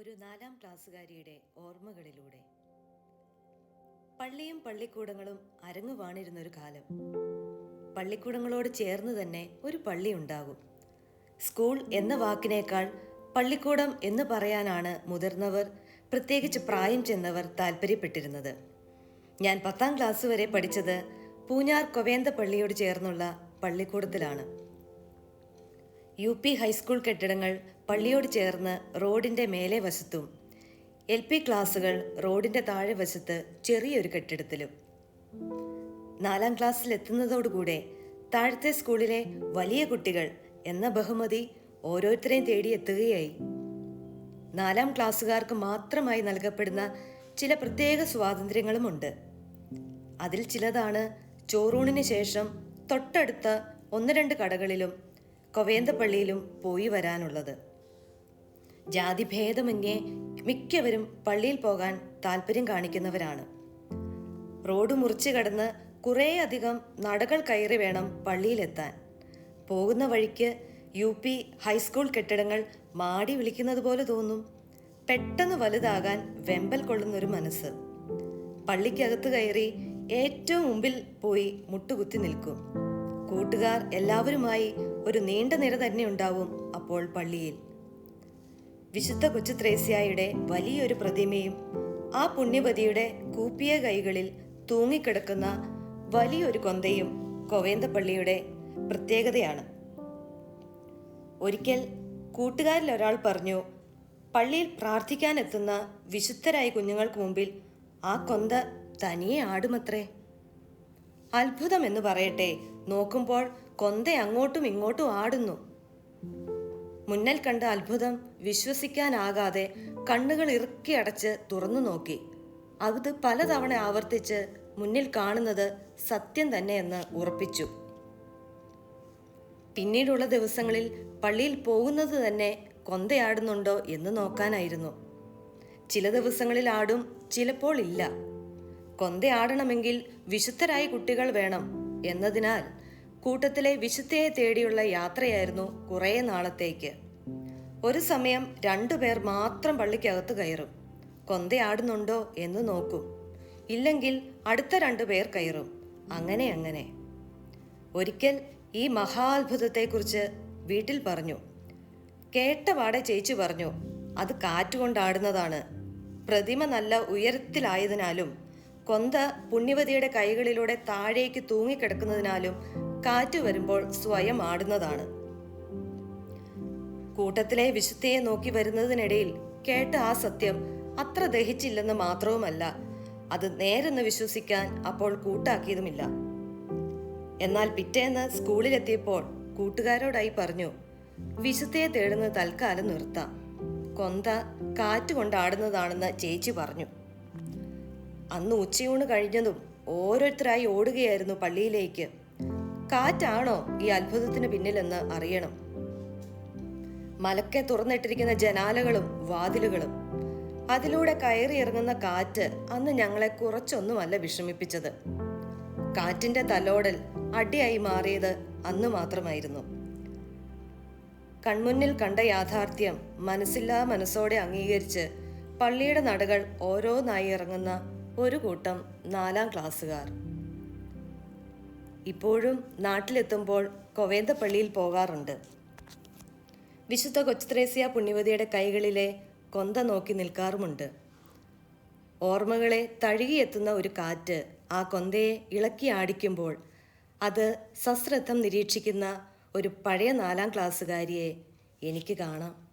ഒരു നാലാം ക്ലാസ്സുകാരിയുടെ ഓർമ്മകളിലൂടെ. പള്ളിയും പള്ളിക്കൂടങ്ങളും അരങ്ങുവാണിരുന്നൊരു കാലം. പള്ളിക്കൂടങ്ങളോട് ചേർന്ന് തന്നെ ഒരു പള്ളി ഉണ്ടാകും. സ്കൂൾ എന്ന വാക്കിനേക്കാൾ പള്ളിക്കൂടം എന്ന് പറയാനാണ് മുതിർന്നവർ പ്രത്യേകിച്ച് പ്രായം ചെന്നവർ താല്പര്യപ്പെട്ടിരുന്നത് ഞാൻ പത്താം ക്ലാസ് വരെ പഠിച്ചത് പൂഞ്ഞാർ കൊവേന്ത പള്ളിയോട് ചേർന്നുള്ള പള്ളിക്കൂടത്തിലാണ്. യു പി ഹൈസ്കൂൾ കെട്ടിടങ്ങൾ പള്ളിയോട് ചേർന്ന് റോഡിന്റെ മേലെ വശത്തും എൽ പി ക്ലാസ്സുകൾ റോഡിന്റെ താഴെ വശത്ത് ചെറിയൊരു കെട്ടിടത്തിലും. നാലാം ക്ലാസ്സിൽ എത്തുന്നതോടുകൂടെ താഴത്തെ സ്കൂളിലെ വലിയ കുട്ടികൾ എന്ന ബഹുമതി ഓരോരുത്തരെയും തേടി എത്തുകയായി. നാലാം ക്ലാസ്സുകാർക്ക് മാത്രമായി നൽകപ്പെടുന്ന ചില പ്രത്യേക സ്വാതന്ത്ര്യങ്ങളുമുണ്ട്. അതിൽ ചിലതാണ് ചോറൂണിന് ശേഷം തൊട്ടടുത്ത ഒന്ന് രണ്ട് കടകളിലും കൊവേന്തപ്പള്ളിയിലും പോയി വരാനുള്ളത്. ജാതിഭേദമന്യേ മിക്കവരും പള്ളിയിൽ പോകാൻ താല്പര്യം കാണിക്കുന്നവരാണ്. റോഡ് മുറിച്ചു കടന്ന് കുറേയധികം നടകൾ കയറി വേണം പള്ളിയിലെത്താൻ. പോകുന്ന വഴിക്ക് യു പി ഹൈസ്കൂൾ കെട്ടിടങ്ങൾ മാടി വിളിക്കുന്നത് പോലെ തോന്നും. പെട്ടെന്ന് വലുതാകാൻ വെമ്പൽ കൊള്ളുന്നൊരു മനസ്സ്. പള്ളിക്കകത്ത് കയറി ഏറ്റവും മുമ്പിൽ പോയി മുട്ടുകുത്തി നിൽക്കും. കൂട്ടുകാർ എല്ലാവരുമായി ഒരു നീണ്ട നിര തന്നെ ഉണ്ടാവും അപ്പോൾ പള്ളിയിൽ. വിശുദ്ധ കൊച്ചു ത്രേസ്യായുടെ വലിയൊരു പ്രതിമയും ആ പുണ്യവതിയുടെ കൂപ്പിയ കൈകളിൽ തൂങ്ങിക്കിടക്കുന്ന വലിയൊരു കൊന്തയും കൊവേന്തപ്പള്ളിയുടെ പ്രത്യേകതയാണ്. ഒരിക്കൽ കൂട്ടുകാരിൽ ഒരാൾ പറഞ്ഞു പള്ളിയിൽ പ്രാർത്ഥിക്കാനെത്തുന്ന വിശുദ്ധരായ കുഞ്ഞുങ്ങൾക്ക് മുമ്പിൽ ആ കൊന്ത തനിയെ ആടുമത്രേ? അത്ഭുതം എന്ന് പറയട്ടെ നോക്കുമ്പോൾ കൊന്ത അങ്ങോട്ടും ഇങ്ങോട്ടും ആടുന്നു. മുന്നൽ കണ്ട അത്ഭുതം വിശ്വസിക്കാനാകാതെ കണ്ണുകൾ ഇറുക്കി അടച്ച് തുറന്നു നോക്കി. അത് പലതവണ ആവർത്തിച്ച് മുന്നിൽ കാണുന്നത് സത്യം തന്നെയെന്ന് ഉറപ്പിച്ചു. പിന്നീടുള്ള ദിവസങ്ങളിൽ പള്ളിയിൽ പോകുന്നത് തന്നെ കൊന്തയാടുന്നുണ്ടോ എന്ന് നോക്കാനായിരുന്നു. ചില ദിവസങ്ങളിൽ ആടും ചിലപ്പോൾ ഇല്ല. കൊന്തയാടണമെങ്കിൽ വിശുദ്ധരായ കുട്ടികൾ വേണം എന്നതിനാൽ കൂട്ടത്തിലെ വിശുദ്ധയെ തേടിയുള്ള യാത്രയായിരുന്നു കുറേ നാളത്തേക്ക്. ഒരു സമയം രണ്ടുപേർ മാത്രം പള്ളിക്കകത്ത് കയറും. കൊന്തയാടുന്നുണ്ടോ എന്ന് നോക്കും. ഇല്ലെങ്കിൽ അടുത്ത രണ്ടുപേർ കയറും. അങ്ങനെ അങ്ങനെ. ഒരിക്കൽ ഈ മഹാത്ഭുതത്തെക്കുറിച്ച് വീട്ടിൽ പറഞ്ഞു. കേട്ട പാടെ ചേച്ചി പറഞ്ഞു അത് കാറ്റുകൊണ്ടാടുന്നതാണ് പ്രതിമ നല്ല ഉയരത്തിലായതിനാലും കൊന്ത പുണ്യവതിയുടെ കൈകളിലൂടെ താഴേക്ക് തൂങ്ങിക്കിടക്കുന്നതിനാലും കാറ്റ് വരുമ്പോൾ സ്വയം ആടുന്നതാണ്. കൂട്ടത്തിലെ വിശുദ്ധയെ നോക്കി വരുന്നതിനിടയിൽ കേട്ട ആ സത്യം അത്ര ദഹിച്ചില്ലെന്ന് മാത്രവുമല്ല അത് നേരെന്ന് വിശ്വസിക്കാൻ അപ്പോൾ കൂട്ടാക്കിയതുമില്ല. എന്നാൽ പിറ്റേന്ന് സ്കൂളിലെത്തിയപ്പോൾ കൂട്ടുകാരോടായി പറഞ്ഞു വിശുദ്ധയെ തേടുന്നത് തൽക്കാലം നിർത്താം. കൊന്ത കാറ്റ് കൊണ്ടാടുന്നതാണെന്ന് ചേച്ചി പറഞ്ഞു. അന്ന് ഉച്ചയൂണ് കഴിഞ്ഞതും ഓരോരുത്തരായി ഓടുകയായിരുന്നു പള്ളിയിലേക്ക്. കാറ്റാണോ ഈ അത്ഭുതത്തിന് പിന്നിലെന്ന് അറിയണം. മലക്കെ തുറന്നിട്ടിരിക്കുന്ന ജനാലകളും വാതിലുകളും അതിലൂടെ കയറി ഇറങ്ങുന്ന കാറ്റ് അന്ന് ഞങ്ങളെ കുറച്ചൊന്നുമല്ല വിഷമിപ്പിച്ചത്. കാറ്റിന്റെ തലോടൽ അടിയായി മാറിയത് അന്ന് മാത്രമായിരുന്നു. കൺമുന്നിൽ കണ്ട യാഥാർത്ഥ്യം മനസ്സില്ലാ മനസ്സോടെ അംഗീകരിച്ച് പള്ളിയുടെ നടകൾ ഓരോന്നായി ഇറങ്ങുന്ന ഒരു കൂട്ടം നാലാം ക്ലാസ്സുകാർ. ഇപ്പോഴും നാട്ടിലെത്തുമ്പോൾ കൊവേന്തപ്പള്ളിയിൽ പോകാറുണ്ട്. വിശുദ്ധ കൊച്ചുത്രേസ്യ പുണ്യവതിയുടെ കൈകളിലെ കൊന്ത നോക്കി നിൽക്കാറുമുണ്ട്. ഓർമ്മകളെ തഴുകിയെത്തുന്ന ഒരു കാറ്റ് ആ കൊന്തയെ ഇളക്കി ആടിക്കുമ്പോൾ അത് സശ്രദ്ധം നിരീക്ഷിക്കുന്ന ഒരു പഴയ നാലാം ക്ലാസ്സുകാരിയെ എനിക്ക് കാണാം.